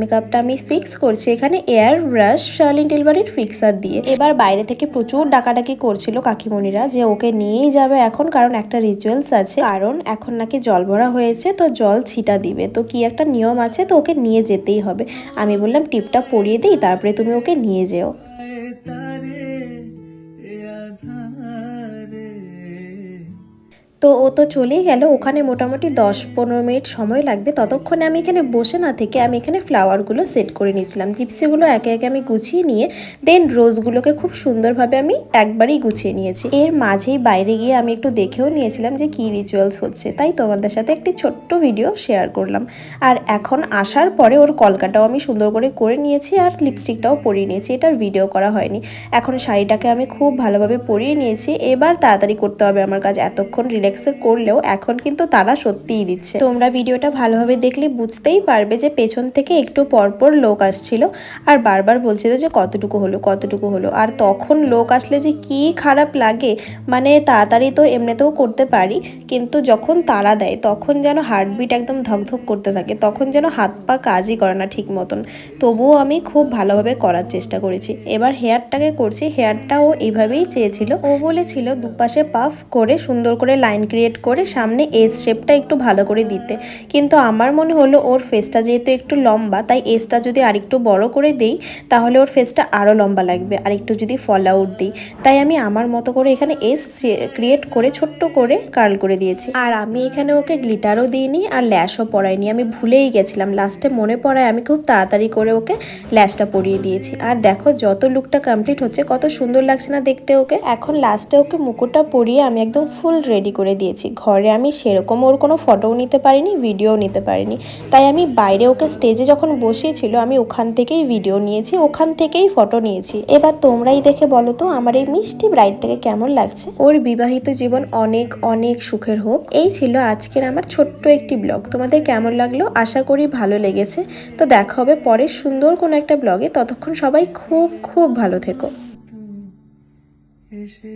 মেকআপটা আমি ফিক্স করছি। এখানে এয়ার ব্রাশ শার্লিন টিলবারির ফিক্সার দিয়ে। এবার বাইরে থেকে প্রচুর ডাকাডাকি করছিল কাকিমণিরা যে ওকে নিয়েই যাবে এখন, কারণ একটা রিচুয়ালস আছে। কারণ এখন নাকি জল ভরা হয়েছে, তো জল ছিটা দিবে। তো কি একটা নিয়ম আছে, তো ওকে নিয়ে যেতেই হবে। আমি বললাম, টিপটা পরিয়ে দিই, তারপরে তুমি ওকে নিয়ে যেও। তো ও তো চলেই গেল। ওখানে মোটামুটি দশ পনেরো মিনিট সময় লাগবে। ততক্ষণে আমি এখানে বসে না থেকে আমি এখানে ফ্লাওয়ারগুলো সেট করে নিয়েছিলাম। জিপসিগুলো একে একে আমি গুছিয়ে নিয়ে দেন রোজগুলোকে খুব সুন্দরভাবে আমি একবারই গুছিয়ে নিয়েছি। এর মাঝেই বাইরে গিয়ে আমি একটু দেখেও নিয়েছিলাম যে কী রিচুয়ালস হচ্ছে। তাই তোমাদের সাথে একটি ছোট্ট ভিডিও শেয়ার করলাম। আর এখন আসার পরে ওর কলকাটাও আমি সুন্দর করে করে নিয়েছি আর লিপস্টিকটাও পরিয়ে নিয়েছি। এটার ভিডিও করা হয়নি। এখন শাড়িটাকে আমি খুব ভালোভাবে পরিয়ে নিয়েছি। এবার তাড়াতাড়ি করতে হবে আমার কাজ। এতক্ষণ রিল্যাক্সে করলেও এখন কিন্তু তারা সত্যিই দিচ্ছে। তোমরা ভিডিওটা ভালোভাবে দেখলে বুঝতেই পারবে যে পেছন থেকে একটু পরপর লোক আসছিল আর বারবার বলছিল যে কতটুকু হলো কতটুকু হলো। আর তখন লোক আসলে যে কি খারাপ লাগে মানে তাড়াতাড়ি তো এমনিতেও করতে পারি, কিন্তু যখন তারা দেয়, তখন যেন হার্টবিট একদম ধকধক করতে থাকে, তখন যেন হাত পা কাজই করে না ঠিক মতন। তবুও আমি খুব ভালোভাবে করার চেষ্টা করেছি। এবার হেয়ারটাকে করছি হেয়ারটা ও এইভাবেই চেয়েছিল। ও বলেছিল দুপাশে পাফ করে সুন্দর করে লাইন ক্রিয়েট করে সামনে এস শেপটা একটু ভালো করে দিতে। কিন্তু আমার মনে হলো ওর ফেসটা যেহেতু একটু লম্বা, তাই এসটা যদি আরেকটু বড় করে দেই, তাহলে ওর ফেসটা আরও লম্বা লাগবে, আর একটু যদি ফল আউট দিই। তাই আমি আমার মতো করে এখানে এস ক্রিয়েট করে ছোট্ট করে কার্ল করে দিয়েছি। আর আমি এখানে ওকে গ্লিটারও দিইনি আর ল্যাশও পরাইনি। আমি ভুলেই গেছিলাম লাস্টে মনে পড়ায় আমি খুব তাড়াতাড়ি করে ওকে ল্যাশটা পরিয়ে দিয়েছি। আর দেখো যত লুকটা কমপ্লিট হচ্ছে, কত সুন্দর লাগছে না দেখতে ওকে। এখন লাস্টে ওকে মুকুটটা পরিয়ে আমি একদম ফুল রেডি করে দিয়েছি। ঘরে আমি সেরকম ওর কোনো ফটোও নিতে পারিনি ভিডিও নিতে পারিনি। তাই আমি বাইরে ওকে স্টেজে যখন বসিয়েছিল আমি ওখান থেকেই ভিডিও নিয়েছি ওখান থেকেই ফটো নিয়েছি। এবার তোমরাই দেখে বলো তো আমার এই মিষ্টি ব্রাইডটাকে কেমন লাগছে? ওর বিবাহিত জীবন অনেক অনেক সুখের হোক। এই ছিল আজকের আমার ছোট্ট একটি ব্লগ তোমাদের কেমন লাগল? আশা করি ভালো লেগেছে। তো দেখা হবে পরের সুন্দর কোনো একটা ব্লগে ততক্ষণ সবাই খুব খুব ভালো থেকো। এসে